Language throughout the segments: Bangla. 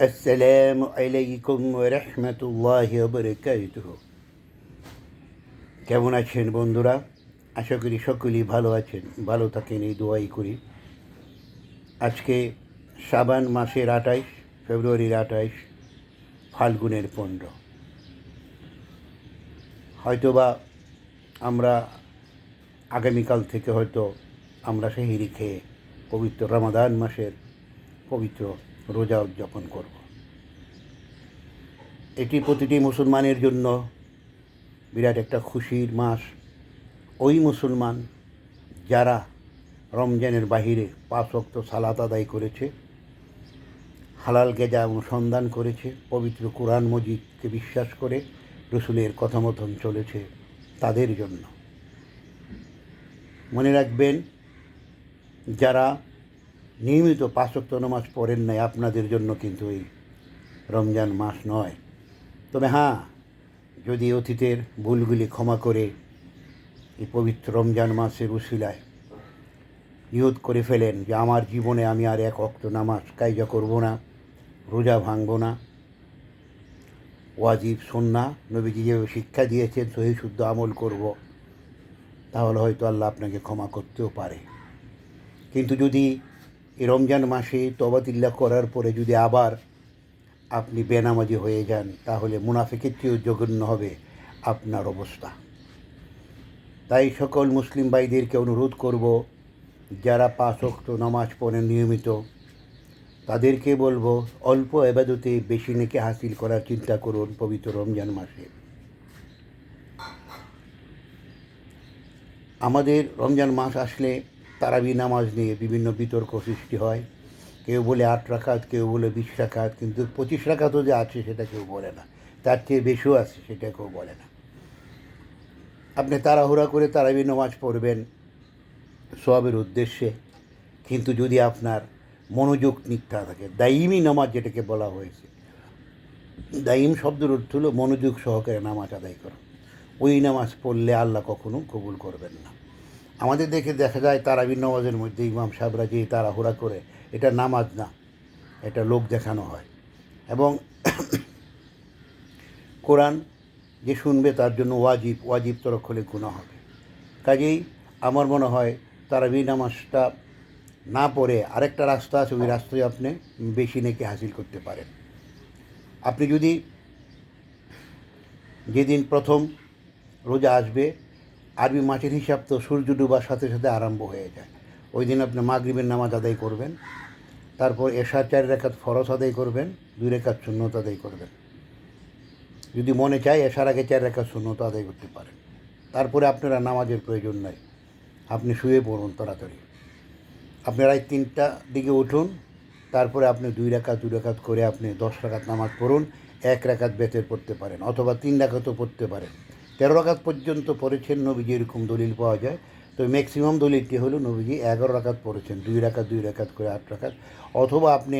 السلام عليكم ورحمة الله وبركاته কেমন আছেন বন্ধুরা আশা করি সকলেই ভালো আছেন ভালো থাকেন এই দোয়াই করি আজকে সাবান মাসের আঠাইশ ফেব্রুয়ারির আঠাইশ ফাল্গুনের পনেরো হয়তোবা আমরা আগামীকাল থেকে হয়তো আমরা সেহিরি খেয়ে পবিত্র রমাদান মাসের পবিত্র রোজা উদযাপন করব। এটি প্রতিটি মুসলমানের জন্য বিরাট একটা খুশির মাস। ওই মুসলমান যারা রমজানের বাহিরে পাঁচ ওয়াক্ত সালাত আদায় করেছে, হালাল গেজা অনুসন্ধান করেছে, পবিত্র কোরআন মজিদকে বিশ্বাস করে রসুলের কথা মতন চলেছে তাদের জন্য। মনে রাখবেন, যারা নিয়মিত পাঁচক্ত নামাজ পড়েন নাই, আপনাদের জন্য কিন্তু এই রমজান মাস নয়। তবে হ্যাঁ যদি অতীতের ভুলগুলি ক্ষমা করে এই পবিত্র রমজান মাসের উশিলায় নিয়ত করে ফেলেন যে আমার জীবনে আমি আর এক অক্ত নামাজ কায়জা করব না, রোজা ভাঙব না, ওয়াজিব, সন্না, নবীজি যেভাবে শিক্ষা দিয়েছেন, সহি শুদ্ধ আমল করব, তাহলে হয়তো আল্লাহ আপনাকে ক্ষমা করতেও পারে। কিন্তু যদি এই রমজান মাসে তবাতিল্লা করার পরে যদি আবার আপনি বেনামাজি হয়ে যান, তাহলে মুনাফিকের চেয়েও জঘন্য হবে আপনার অবস্থা। তাই সকল মুসলিম ভাইদেরকে অনুরোধ করব, যারা পাঁচ অক্ত নামাজ পড়েন নিয়মিত, তাদেরকে বলব, অল্প এবাদতে বেশি নেকে হাসিল করার চিন্তা করুন পবিত্র রমজান মাসে। আমাদের রমজান মাস আসলে তারাবি নামাজ নিয়ে বিভিন্ন বিতর্ক সৃষ্টি হয়। কেউ বলে আট রাখাত কেউ বলে বিশ রাখাত কিন্তু পঁচিশ রাখাতও যে আছে সেটা কেউ বলে না। তার চেয়ে বেশিও আছে সেটা কেউ বলে না। আপনি তাড়াহুড়া করে তারাবি নামাজ পড়বেন সবের উদ্দেশ্যে, কিন্তু যদি আপনার মনোযোগ নিষ্ঠা থাকে, দাইমি নামাজ যেটাকে বলা হয়েছে, দাইম শব্দের অর্থ হলো মনোযোগ সহকারে নামাজ আদায় করা। ওই নামাজ পড়লে আল্লাহ কখনো কবুল করবেন না। আমাদের দেখে দেখা যায় তারাবি নামাজের মধ্যে ইমাম সাহেবরা যে তাড়াহুড়া করে, এটা নামাজ না, এটা লোক দেখানো হয়। এবং কোরআন যে শুনবে তার জন্য ওয়াজিব ওয়াজিব তরক হলে গুণা হবে। কাজেই আমার মনে হয় তারাবি নামাজটা না পড়ে আরেকটা রাস্তা আছে, ওই রাস্তায় আপনি বেশি নেকে হাসিল করতে পারেন। আপনি যদি যেদিন প্রথম রোজা আসবে আরবি মাসের হিসাব তো সূর্য ডুবার সাথে সাথে আরম্ভ হয়ে যায়। ওই দিন আপনি মাগরিবের নামাজ আদায় করবেন, তারপর এশার চার রেখাত ফরস আদায় করবেন, দুই রেখাত শূন্যত আদায় করবেন। যদি মনে চায় এশার আগে চার রেখাত শূন্যত আদায় করতে পারেন। তারপরে আপনারা নামাজের প্রয়োজন নাই। আপনি শুয়ে পড়ুন তাড়াতাড়ি। আপনারা এই তিনটা দিকে উঠুন, তারপরে আপনি দুই রেখাত দুই রেখাত করে আপনি দশ রাকাত নামাজ পড়ুন, এক রেখাত বেতের পড়তে পারেন, অথবা তিন রাখাতও পড়তে পারেন। তেরো রাকাত পর্যন্ত পড়েছেন নবীজি, এরকম দলিল পাওয়া যায়। তো ম্যাক্সিমাম দলিলটি হলো, নবীজি এগারো রাকাত পড়েছেন, দুই রাকাত দুই রাকাত করে আট রাকাত। অথবা আপনি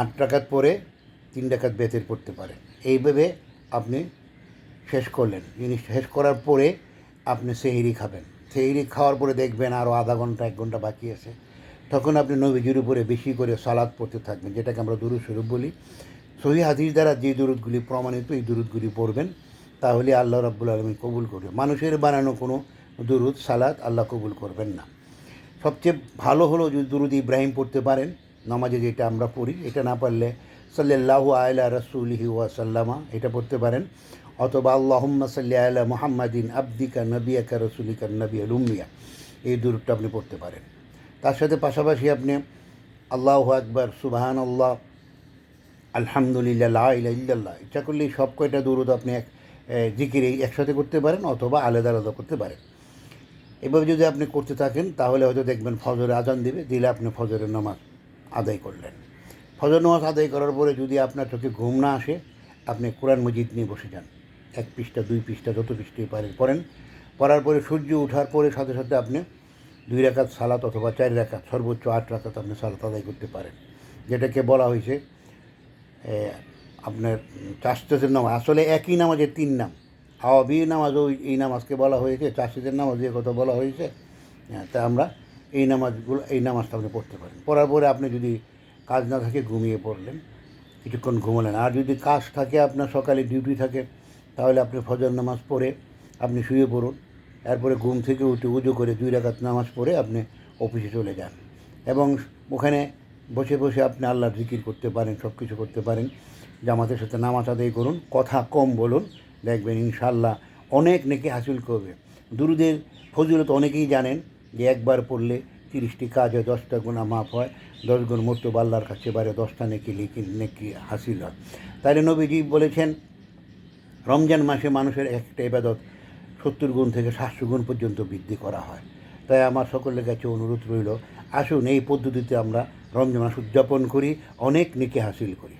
আট রাকাত পরে তিন রাকাত বেতের পড়তে পারেন। এইভাবে আপনি শেষ করলেন। জিনিস শেষ করার পরে আপনি সেহিরি খাবেন। সেহিরি খাওয়ার পরে দেখবেন আরও আধা ঘণ্টা, এক ঘণ্টা বাকি আছে। তখন আপনি নবীজির উপরে বেশি করে সালাদ পড়তে থাকবেন, যেটাকে আমরা দুরুদ বলি। সহি হাদিস দ্বারা যে দুরুদগুলি প্রমাণিত, এই দুরুদগুলি পড়বেন। তাহলে আল্লাহ রাব্বুল আলমী কবুল করবে। মানুষের বানানো কোনো দুরুদ সালাদ আল্লাহ কবুল করবেন না। সবচেয়ে ভালো হলো যদি দুরুদ ইব্রাহিম পড়তে পারেন, নামাজে যেটা আমরা পড়ি, এটা না পারলে সাল্লাহ আয়লা রসুলহি ওয়াসাল্লামা এটা পড়তে পারেন। অথবা আল্লাহম্মা সাল্লি আয়লা মোহাম্মদিন আব্দিকা নবিয়াকা রসুলিকা নবী আলুমিয়া এই দূরটা আপনি পড়তে পারেন। তার সাথে পাশাপাশি আপনি আল্লাহ আকবর সুবাহান আল্লাহ আলহামদুলিল্লাহ ইল্লাল্লাহ, ইচ্ছা করলেই সব কয়টা দুরুদ আপনি এক জিকিরে একসাথে করতে পারেন অথবা আলাদা আলাদা করতে পারেন। এভাবে যদি আপনি করতে থাকেন, তাহলে হয়তো দেখবেন ফজরে আজান দেবে, দিলে আপনি ফজরের নামাজ আদায় করলেন। ফজর নামাজ আদায় করার পরে যদি আপনার চোখে ঘুম না আসে, আপনি কোরআন মজিদ নিয়ে বসে যান। এক পৃষ্ঠা, দুই পৃষ্ঠা, যত পৃষ্ঠাই পারেন, পড়েন। পড়ার পরে সূর্য ওঠার পরে সাথে সাথে আপনি দুই রেখাত সালাত অথবা চার রেখাত সর্বোচ্চ আট রাখাত আপনি সালাত আদায় করতে পারেন। যেটাকে বলা হয়েছে আপনার চাষতের নামাজ আসলে একই নামাজের তিন নাম। আওয়াবি ওই এই নামাজকে বলা হয়েছে চাষিদের নামাজ যে কথা বলা হয়েছে। হ্যাঁ, তা আমরা এই নামাজগুলো এই নামাজটা আপনি পড়তে পারেন। পড়ার পরে আপনি যদি কাজ না থাকে ঘুমিয়ে পড়লেন কিছুক্ষণ ঘুমালেন। আর যদি কাজ থাকে আপনার সকালে ডিউটি থাকে তাহলে আপনি ফজর নামাজ পড়ে আপনি শুয়ে পড়ুন। এরপরে ঘুম থেকে উঠে উজু করে দুই রাকাত নামাজ পড়ে আপনি অফিসে চলে যান। এবং ওখানে বসে বসে আপনি আল্লাহর জিকির করতে পারেন সব কিছু করতে পারেন। জামাতের সাথে নামাজ আদায় করুন, কথা কম বলুন, দেখবেন ইনশাল্লাহ অনেক নেকি হাসিল করবে। দুরুদের ফজিলত অনেকেই জানেন যে একবার পড়লে তিরিশটি কাজ হয় দশটা গুণা মাফ হয় দশ গুণ মর্তব আল্লাহর কাছে বারে দশটা নেকি লিখি, নেকি হাসিল হয়। তাহলে নবীজি বলেছেন, রমজান মাসে মানুষের একটা ইবাদত সত্তর গুণ থেকে সাতশো গুণ পর্যন্ত বৃদ্ধি করা হয়। তাই আমার সকলের কাছে অনুরোধ রইল, আসুন এই পদ্ধতিতে আমরা রমজান মাস উদযাপন করি অনেক নেকি হাসিল করি।